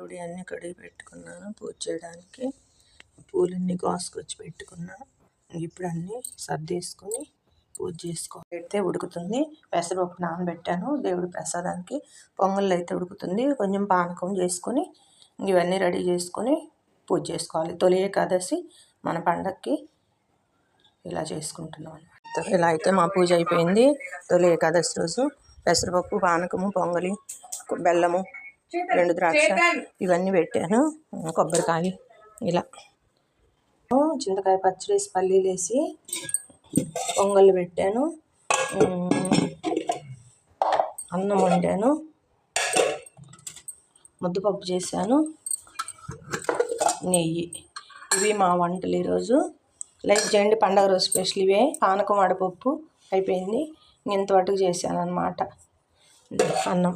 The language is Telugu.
దేవుడి అన్ని కడిగి పెట్టుకున్నాను పూజ చేయడానికి. పూలన్నీ కోసుకొచ్చి పెట్టుకున్నా. ఇప్పుడు అన్నీ సర్దేసుకొని పూజ చేసుకో పెడితే ఉడుకుతుంది. పెసరపప్పు నానబెట్టాను. దేవుడి ప్రసాదానికి పొంగల్ అయితే ఉడుకుతుంది. కొంచెం పానకం చేసుకొని ఇవన్నీ రెడీ చేసుకొని పూజ చేసుకోవాలి. తొలి ఏకాదశి మన పండక్కి ఇలా చేసుకుంటున్నాం అనమాట ఇలా అయితే మా పూజ అయిపోయింది. తొలి ఏకాదశి రోజు పెసరపప్పు పానకము పొంగలి బెల్లము రెండు ద్రాక్ష ఇవన్నీ పెట్టాను. కొబ్బరికాయ ఇలా. చింతకాయ పచ్చడి వేసి పల్లీలు వేసి పొంగల్ పెట్టాను అన్నం వండాను. ముద్దపప్పు చేశాను. నెయ్యి. ఇవి మా వంటలు ఈరోజు. లైక్ చేయండి పండగ రోజు స్పెషల్ ఇవే. పానకం వడపప్పు అయిపోయింది. ఇంతవరకు చేశాను అనమాట అన్నం.